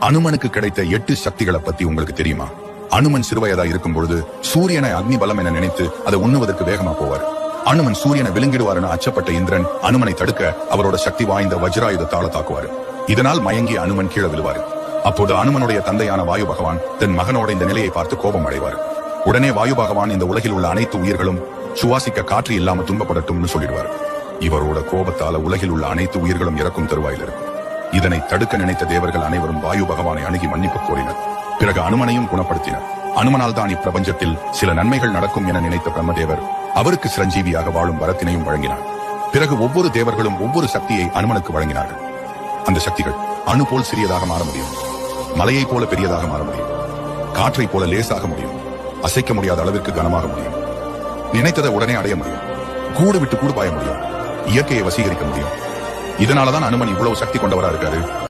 அனுமனுக்கு கிடைத்த எட்டு சக்திகளை பத்தி உங்களுக்கு தெரியுமா? அனுமன் சிறுவயதா இருக்கும் பொழுது சூரியனை அக்னி பலம் என நினைத்து அதை உண்ணுவதற்கு வேகமா போவார். அனுமன் சூரியனை விழுங்கிடுவாருன்னு அச்சப்பட்ட இந்திரன் அனுமனை தடுக்க அவரோட சக்தி வாய்ந்த வஜ்ராயுதத்தால தாக்குவாரு. இதனால் மயங்கி அனுமன் கீழே விழுவாரு. அப்போது அனுமனுடைய தந்தையான வாயு பகவான் தன் மகனோட இந்த நிலையை பார்த்து கோபம் அடைவார். உடனே வாயு பகவான் இந்த உலகில் உள்ள அனைத்து உயிர்களும் சுவாசிக்க காற்று இல்லாம துன்பப்படட்டும்னு சொல்லிடுவார். இவரோட கோபத்தால உலகில் உள்ள அனைத்து உயிர்களும் இறக்கும் தருவாயில் இருக்கும் இதனை தடுக்க நினைத்த தேவர்கள் அனைவரும் வாயு பகவானை அணுகி மன்னிப்பு கோரினர். பிறகு அனுமனையும் குணப்படுத்தினர். அனுமனால் தான் இப்பிரபஞ்சத்தில் சில நன்மைகள் நடக்கும் என நினைத்த பிரம்மதேவர் அவருக்கு சிரஞ்சீவியாக வாழும் வரத்தினையும் வழங்கினார். பிறகு ஒவ்வொரு தேவர்களும் ஒவ்வொரு சக்தியை அனுமனுக்கு வழங்கினார்கள். அந்த சக்திகள் அணு போல் சிறியதாக மாற முடியும். மலையைப் போல பெரியதாக மாற முடியும். காற்றைப் போல லேசாக முடியும். அசைக்க முடியாத அளவிற்கு கனமாக முடியும். நினைத்ததை உடனே அடைய முடியும். கூடு விட்டு கூடு பாய முடியும். இயற்கையை வசீகரிக்க முடியும். இதனாலதான் அனுமன் இவ்வளவு சக்தி கொண்டவரா இருக்காரு?